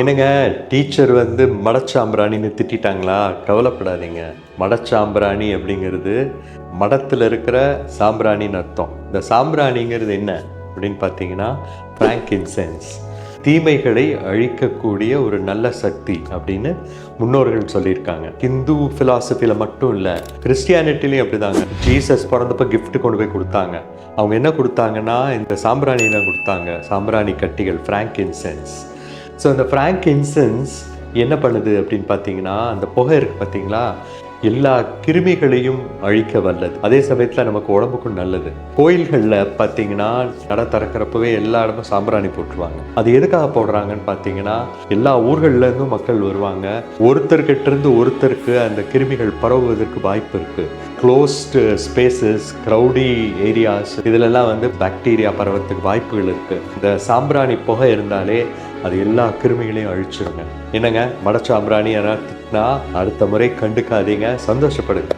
என்னங்க டீச்சர் வந்து மடச்சாம்பிராணின்னு திட்டிட்டாங்களா? கவலைப்படாதீங்க. மடச்சாம்பிராணி அப்படிங்கிறது மடத்தில் இருக்கிற சாம்பிராணின்னு அர்த்தம். இந்த சாம்பிராணிங்கிறது என்ன அப்படின்னு பார்த்தீங்கன்னா ஃப்ராங்க் இன்சென்ஸ் தீமைகளை அழிக்கக்கூடிய ஒரு நல்ல சக்தி அப்படின்னு முன்னோர்கள் சொல்லியிருக்காங்க. ஹிந்து ஃபிலாசபியில் மட்டும் இல்லை கிறிஸ்டியானிட்டிலையும் அப்படிதாங்க. ஜீசஸ் பிறந்தப்ப கிஃப்ட் கொண்டு போய் கொடுத்தாங்க. அவங்க என்ன கொடுத்தாங்கன்னா இந்த சாம்பிராணி தான் கொடுத்தாங்க. சாம்பிராணி கட்டிகள் ஃப்ராங்க் இன்சென்ஸ் ஸோ அந்த ஃப்ராங்க் இன்சென்ஸ் என்ன பண்ணுது அப்படின்னு பார்த்தீங்கன்னா அந்த புகை இருக்கு பார்த்தீங்களா? எல்லா கிருமிகளையும் அழிக்க வல்லது. அதே சமயத்தில் நமக்கு உடம்புக்கும் நல்லது. கோயில்களில் பார்த்தீங்கன்னா நட திறக்கிறப்பவே எல்லா இடமும் சாம்பிராணி போட்டுருவாங்க. அது எதுக்காக போடுறாங்கன்னு பார்த்தீங்கன்னா எல்லா ஊர்கள்லேருந்தும் மக்கள் வருவாங்க. ஒருத்தர்கிட்ட இருந்து ஒருத்தருக்கு அந்த கிருமிகள் பரவுவதற்கு வாய்ப்பு இருக்குது க்ளோஸ்டு ஸ்பேசஸ் க்ரௌடி ஏரியாஸ் இதிலெல்லாம் வந்து பாக்டீரியா பரவத்துக்கு வாய்ப்புகள் இருக்குது இந்த சாம்பிராணி புகை இருந்தாலே அது எல்லா கிருமிகளையும் அழிச்சிருங்க. என்னங்க? மடச்சாம்பிராணி யாராவது திட்டினா அடுத்த முறை கண்டுக்காதீங்க. சந்தோஷப்படுங்க.